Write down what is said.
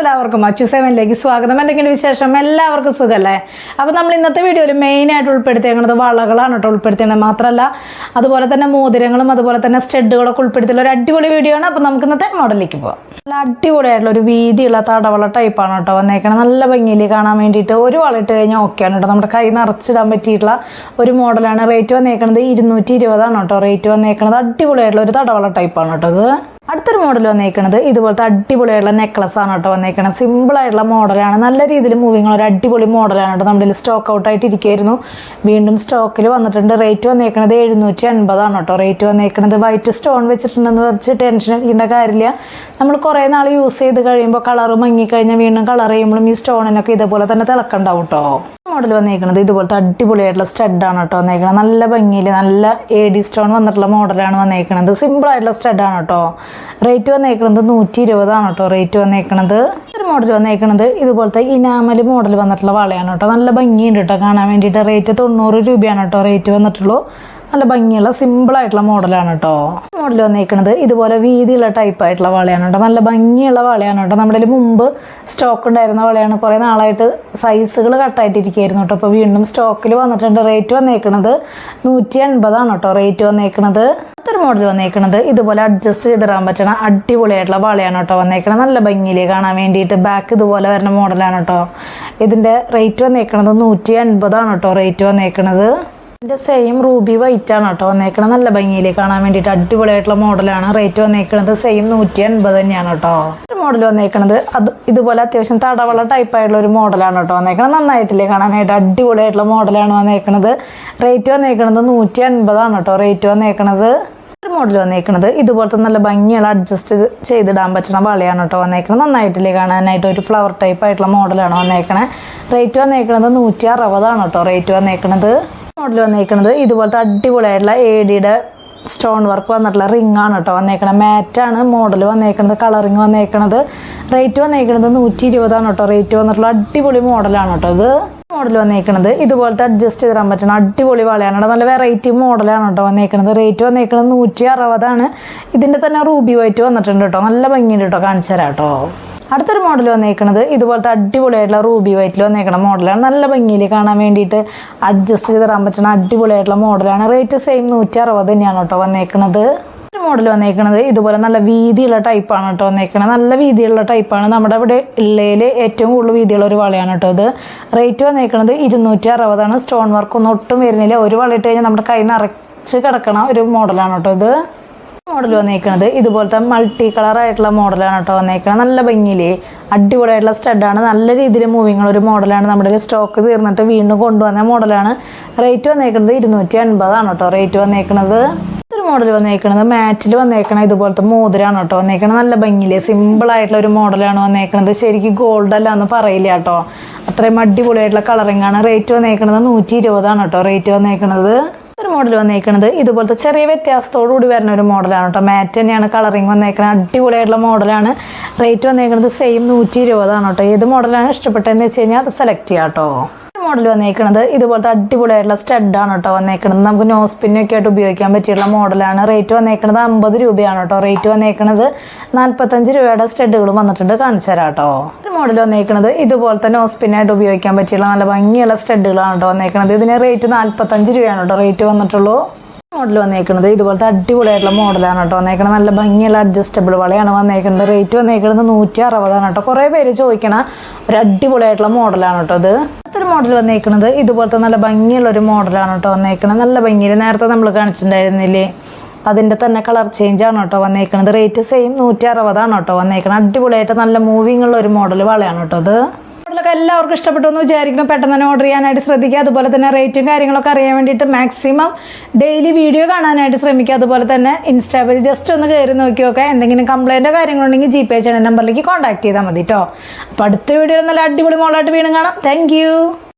എല്ലാവർക്കും അച്ചു സെവനിലേക്ക് സ്വാഗതം. എന്തെങ്കിലും വിശേഷം? എല്ലാവർക്കും സുഖമല്ലേ അപ്പോൾ നമ്മൾ ഇന്നത്തെ വീഡിയോയിൽ മെയിനായിട്ട് ഉൾപ്പെടുത്തിയിരിക്കുന്നത് വളകളാണ് കേട്ടോ ഉൾപ്പെടുത്തിയത് മാത്രമല്ല അതുപോലെ തന്നെ മോതിരങ്ങളും അതുപോലെ തന്നെ സ്റ്റെഡുകളൊക്കെ ഉൾപ്പെടുത്തിയുള്ള ഒരു അടിപൊളി വീഡിയോ ആണ്. അപ്പോൾ നമുക്ക് ഇന്നത്തെ മോഡലിലേക്ക് പോകാം നല്ല അടിപൊളിയായിട്ടുള്ള ഒരു വീതിയുള്ള തടവള ടൈപ്പാണ് കേട്ടോ വന്നേക്കണം നല്ല ഭംഗിയിൽ കാണാൻ വേണ്ടിയിട്ട് ഒരു വളയിട്ട് കഴിഞ്ഞാൽ ഓക്കെയാണ് കേട്ടോ. നമ്മുടെ കൈ നിറച്ചിടാൻ പറ്റിയിട്ടുള്ള ഒരു മോഡലാണ് റേറ്റ് വന്നേക്കുന്നത് ഇരുന്നൂറ്റി ഇരുപതാണ് കേട്ടോ. റേറ്റ് വന്നേക്കുന്നത് അടിപൊളിയായിട്ടുള്ള ഒരു തടവള ടൈപ്പാണ് കേട്ടോ ഇത്. അടുത്തൊരു മോഡൽ വന്നേക്കുന്നത് ഇതുപോലത്തെ അടിപൊളിയായിട്ടുള്ള നെക്ലസ് ആണ് കേട്ടോ വന്നേക്കുന്നത് സിമ്പിൾ ആയിട്ടുള്ള മോഡലാണ് നല്ല രീതിയിൽ മൂവിങ് ഒരു അടിപൊളി മോഡലാണ് കേട്ടോ. നമ്മുടെ സ്റ്റോക്ക് ഔട്ട് ആയിട്ട് ഇരിക്കുകയായിരുന്നു വീണ്ടും സ്റ്റോക്കിൽ വന്നിട്ടുണ്ട്. റേറ്റ് വന്നേക്കുന്നത് എഴുന്നൂറ്റി അൻപതാണ് കേട്ടോ. റേറ്റ് വന്നേക്കുന്നത് വൈറ്റ് സ്റ്റോൺ വെച്ചിട്ടുണ്ടെന്ന് വെച്ച് ടെൻഷൻ അടിക്കേണ്ട കാര്യമില്ല. നമ്മൾ കുറേ നാൾ യൂസ് ചെയ്ത് കഴിയുമ്പോൾ കളർ മങ്ങിക്കഴിഞ്ഞാൽ വീണ്ടും കളർ ചെയ്യുമ്പോഴും ഈ സ്റ്റോണിനൊക്കെ ഇതുപോലെ തന്നെ തിളക്കണ്ടാവും കേട്ടോ. മോഡൽ വന്നേക്കുന്നത് ഇതുപോലത്തെ അടിപൊളിയായിട്ടുള്ള സ്റ്റഡാണ് കേട്ടോ വന്നേക്കുന്നത് നല്ല ഭംഗിയിൽ നല്ല എ ഡി സ്റ്റോൺ വന്നിട്ടുള്ള മോഡലാണ് വന്നേക്കുന്നത് സിമ്പിൾ ആയിട്ടുള്ള സ്റ്റഡാണ് കേട്ടോ. റേറ്റ് വന്നേക്കുന്നത് നൂറ്റി ഇരുപതാണ് കേട്ടോ. റേറ്റ് വന്നേക്കുന്നത് ഒരു മോഡൽ വന്നേക്കുന്നത് ഇതുപോലത്തെ ഇനാമൽ മോഡൽ വന്നിട്ടുള്ള വളയാണ് കേട്ടോ. നല്ല ഭംഗിയുണ്ട് കേട്ടോ കാണാൻ വേണ്ടിയിട്ട്. റേറ്റ് തൊണ്ണൂറ് രൂപയാണ് കേട്ടോ. റേറ്റ് വന്നിട്ടുള്ളൂ. നല്ല ഭംഗിയുള്ള സിമ്പിൾ ആയിട്ടുള്ള മോഡലാണ് കേട്ടോ. മോഡൽ വന്നേക്കുന്നത് ഇതുപോലെ വീതിയുള്ള ടൈപ്പ് ആയിട്ടുള്ള വളയാണ് കേട്ടോ. നല്ല ഭംഗിയുള്ള വളയാണ് കേട്ടോ. നമ്മുടെ മുമ്പ് സ്റ്റോക്ക് ഉണ്ടായിരുന്ന വളയാണ്. കുറേ നാളായിട്ട് സൈസുകൾ കട്ടായിട്ടിരിക്കുകയായിരുന്നു കേട്ടോ. അപ്പോൾ വീണ്ടും സ്റ്റോക്കിൽ വന്നിട്ടുണ്ട്. റേറ്റ് വന്നേക്കുന്നത് നൂറ്റി എൺപതാണ് കേട്ടോ. റേറ്റ് വന്നേക്കുന്നത് അടുത്തൊരു മോഡൽ വന്നേക്കുന്നത് ഇതുപോലെ അഡ്ജസ്റ്റ് ചെയ്തിടാൻ പറ്റണ അടിപൊളിയായിട്ടുള്ള വളയാണ് കേട്ടോ വന്നേക്കണത്. നല്ല ഭംഗിയിൽ കാണാൻ വേണ്ടിയിട്ട് ബാക്ക് ഇതുപോലെ വരുന്ന മോഡലാണ് കേട്ടോ ഇതിന്റെ റേറ്റ് വന്നേക്കണത് നൂറ്റി എൺപതാണ് കേട്ടോ റേറ്റ് വന്നേക്കണത്. ഇതിന്റെ സെയിം റൂബി വൈറ്റ് ആണ് കേട്ടോ വന്നേക്കണത്. നല്ല ഭംഗിയിൽ കാണാൻ വേണ്ടിയിട്ട് അടിപൊളിയായിട്ടുള്ള മോഡലാണ് റേറ്റ് വന്നേക്കണത് സെയിം നൂറ്റി എൺപത് തന്നെയാണ് കേട്ടോ മോഡൽ വന്നേക്കണത്. അത് ഇതുപോലെ അത്യാവശ്യം തടവള ടൈപ്പ് ആയിട്ടുള്ള ഒരു മോഡലാണ് കേട്ടോ വന്നേക്കണത്. നന്നായിട്ടില്ലേ കാണാനായിട്ട് അടിപൊളിയായിട്ടുള്ള മോഡലാണ് വന്നേക്കണത്. റേറ്റ് വന്നേക്കണത് നൂറ്റി എൺപതാണ് കേട്ടോ റേറ്റ് വന്നേക്കണത്. മോഡൽ വന്നേക്കുന്നത് ഇതുപോലത്തെ നല്ല ഭംഗിയുള്ള അഡ്ജസ്റ്റ് ചെയ്തിടാൻ പറ്റുന്ന വളയാണ് കേട്ടോ വന്നേക്കുന്നത് നന്നായിട്ടില്ലേ കാണാനായിട്ട് ഒരു ഫ്ലവർ ടൈപ്പ് ആയിട്ടുള്ള മോഡലാണ് വന്നേക്കണേ. റേറ്റ് വന്നേക്കുന്നത് നൂറ്റി അറുപതാണ് കേട്ടോ റേറ്റ് വന്നേക്കുന്നത് മോഡൽ വന്നേക്കുന്നത് ഇതുപോലത്തെ അടിപൊളിയായിട്ടുള്ള എ ഡിയുടെ സ്റ്റോൺ വർക്ക് വന്നിട്ടുള്ള റിംഗ് ആണ് കേട്ടോ വന്നേക്കണത്. മാറ്റാണ് മോഡൽ വന്നേക്കണത് കളറിങ് വന്നേക്കണത്. റേറ്റ് വന്നേക്കണത് നൂറ്റി ഇരുപതാണ് കേട്ടോ. റേറ്റ് വന്നിട്ടുള്ള അടിപൊളി മോഡലാണ് കേട്ടോ ഇത്. മോഡൽ വന്നേക്കണത് ഇതുപോലത്തെ അഡ്ജസ്റ്റ് ചെയ്തിടാൻ പറ്റണം അടിപൊളി വളയാണ് നല്ല വെറൈറ്റി മോഡലാണ് കേട്ടോ വന്നേക്കണത്. റേറ്റ് വന്നേക്കണത് നൂറ്റി അറുപതാണ് ഇതിന്റെ തന്നെ റൂബി വൈറ്റ് വന്നിട്ടുണ്ട് കേട്ടോ. നല്ല ഭംഗിയുണ്ട് കേട്ടോ. കാണിച്ചു തരാം കേട്ടോ. അടുത്തൊരു മോഡൽ വന്നേക്കണത് ഇതുപോലത്തെ അടിപൊളിയായിട്ടുള്ള റൂബി വൈറ്റിൽ വന്നേക്കണ മോഡലാണ് നല്ല ഭംഗിയിൽ കാണാൻ വേണ്ടിയിട്ട് അഡ്ജസ്റ്റ് ചെയ്ത് തരാൻ പറ്റുന്ന അടിപൊളിയായിട്ടുള്ള മോഡലാണ് റേറ്റ് സെയിം നൂറ്റി അറുപത് തന്നെയാണ് കേട്ടോ വന്നേക്കുന്നത് മോഡൽ വന്നേക്കുന്നത് ഇതുപോലെ നല്ല വീതിയുള്ള ടൈപ്പാണ് കേട്ടോ വന്നേക്കുന്നത് നല്ല വീതിയുള്ള ടൈപ്പാണ് നമ്മുടെ ഇവിടെ ഉള്ളതിൽ ഏറ്റവും കൂടുതൽ വീതിയുള്ള ഒരു വളയാണ് കേട്ടോ ഇത്. റേറ്റ് വന്നേക്കുന്നത് ഇരുന്നൂറ്റി അറുപതാണ് സ്റ്റോൺ വർക്ക് ഒന്നും ഒട്ടും വരുന്നില്ല. ഒരു വള ഇട്ട് കഴിഞ്ഞാൽ നമ്മുടെ കൈ നിറച്ച് കിടക്കണ ഒരു മോഡലാണ് കേട്ടോ ഇത്. മോഡൽ വന്നേക്കണത്. ഇതുപോലത്തെ മൾട്ടി കളർ ആയിട്ടുള്ള മോഡലാണ് കേട്ടോ വന്നേക്കുന്നത് നല്ല ഭംഗിയിലേ അടിപൊളിയായിട്ടുള്ള സ്റ്റഡാണ് നല്ല രീതിയിൽ മൂവിങ് ഒരു മോഡലാണ് നമ്മുടെ സ്റ്റോക്ക് തീർന്നിട്ട് വീണ്ടും കൊണ്ടുവന്ന മോഡലാണ് റേറ്റ് വന്നേക്കുന്നത് ഇരുന്നൂറ്റി അൻപതാണ് കേട്ടോ. റേറ്റ് വന്നേക്കുന്നത് ഒരു മോഡൽ വന്നേക്കുന്നത് മാറ്റിൽ വന്നേക്കണ ഇതുപോലത്തെ മോതിരാണ് കേട്ടോ വന്നേക്കണത്. നല്ല ഭംഗിയിൽ സിമ്പിൾ ആയിട്ടുള്ള ഒരു മോഡലാണ് വന്നേക്കണത്. ശരിക്കും ഗോൾഡ് അല്ല എന്ന് പറയില്ല കേട്ടോ. അത്രയും അടിപൊളിയായിട്ടുള്ള കളറിംഗ് ആണ്. റേറ്റ് വന്നേക്കുന്നത് നൂറ്റി ഇരുപതാണ് കേട്ടോ. റേറ്റ് വന്നേക്കണത് ഒരു മോഡൽ വന്നേക്കണത്. ഇതുപോലത്തെ ചെറിയ വ്യത്യാസത്തോടുകൂടി വരുന്ന ഒരു മോഡലാണ് കേട്ടോ മാറ്റ് തന്നെയാണ് കളറിങ് വന്നേക്കുന്നത് അടിപൊളിയായിട്ടുള്ള മോഡലാണ് റേറ്റ് വന്നേക്കുന്നത് സെയിം നൂറ്റി ഇരുപതാണ് കേട്ടോ ഏത് മോഡലാണ് ഇഷ്ടപ്പെട്ടതെന്ന് വെച്ച് കഴിഞ്ഞാൽ അത് സെലക്ട് ചെയ്യാം കേട്ടോ മോഡൽ വന്നേക്കണത്. ഇതുപോലത്തെ അടിപൊളിയായിട്ടുള്ള സ്റ്റഡാണ് കേട്ടോ വന്നേക്കണത്. നമുക്ക് നോസ് പിന്നൊക്കെ ആയിട്ട് ഉപയോഗിക്കാൻ പറ്റിയുള്ള മോഡലാണ് റേറ്റ് വന്നേക്കണത് അമ്പത് രൂപയാണ് കേട്ടോ. റേറ്റ് വന്നേക്കണത് നാൽപ്പത്തഞ്ച് രൂപയുടെ സ്റ്റഡുകളും വന്നിട്ടുണ്ട്. കാണിച്ചു തരാം കേട്ടോ. മോഡൽ വന്നേക്കണത് ഇതുപോലത്തെ നോസ് പിന്നായിട്ട് ഉപയോഗിക്കാൻ പറ്റിയുള്ള നല്ല ഭംഗിയുള്ള സ്റ്റഡുകളാണ് കേട്ടോ വന്നേക്കണത്. ഇതിന് റേറ്റ് നാൽപ്പത്തഞ്ച് രൂപയാണ് കേട്ടോ. റേറ്റ് വന്നിട്ടുള്ളൂ. മോഡൽ വന്നേക്കുന്നത് ഇതുപോലത്തെ അടിപൊളിയായിട്ടുള്ള മോഡലാണ് കേട്ടോ വന്നേക്കുന്നത് നല്ല ഭംഗിയുള്ള അഡ്ജസ്റ്റബിൾ വളയാണ് വന്നേക്കുന്നത് റേറ്റ് വന്നേക്കുന്നത് നൂറ്റി അറുപതാണ് കേട്ടോ. കുറേ പേര് ചോദിക്കണ ഒരു അടിപൊളിയായിട്ടുള്ള മോഡലാണ് കേട്ടോ ഇത്. അടുത്തൊരു മോഡൽ വന്നേക്കുന്നത് ഇതുപോലത്തെ നല്ല ഭംഗിയുള്ള ഒരു മോഡലാണ് കേട്ടോ വന്നേക്കുന്നത് നല്ല ഭംഗിയിൽ നേരത്തെ നമ്മൾ കാണിച്ചിട്ടുണ്ടായിരുന്നില്ലേ? അതിന്റെ തന്നെ കളർ ചേഞ്ച് ആണ് കേട്ടോ വന്നേക്കുന്നത് റേറ്റ് സെയിം നൂറ്റി അറുപതാണ് കേട്ടോ വന്നേക്കുന്നത് അടിപൊളിയായിട്ട് നല്ല മൂവിങ്ങുള്ള ഒരു മോഡൽ വളയാണ് കേട്ടോ ഇത്. മോഡലൊക്കെ എല്ലാവർക്കും ഇഷ്ടപ്പെട്ടു എന്ന് വിചാരിക്കണം പെട്ടെന്ന് തന്നെ ഓർഡർ ചെയ്യാനായിട്ട് ശ്രദ്ധിക്കുക. അതുപോലെ തന്നെ റേറ്റും കാര്യങ്ങളൊക്കെ അറിയാൻ വേണ്ടിയിട്ട് മാക്സിമം ഡെയിലി വീഡിയോ കാണാനായിട്ട് ശ്രമിക്കുക. അതുപോലെ തന്നെ ഇൻസ്റ്റാ പേജ് ജസ്റ്റ് ഒന്ന് കയറി നോക്കി നോക്കുക. എന്തെങ്കിലും കംപ്ലൈന്റോ കാര്യങ്ങളുണ്ടെങ്കിൽ ജി പേ ചെയ്യണ നമ്പറിലേക്ക് കോൺടാക്ട് ചെയ്താൽ മതി കേട്ടോ അപ്പോൾ അടുത്ത വീഡിയോയിൽ നല്ല അടിപൊളി മോളായിട്ട് വീണ്ടും കാണാം. താങ്ക്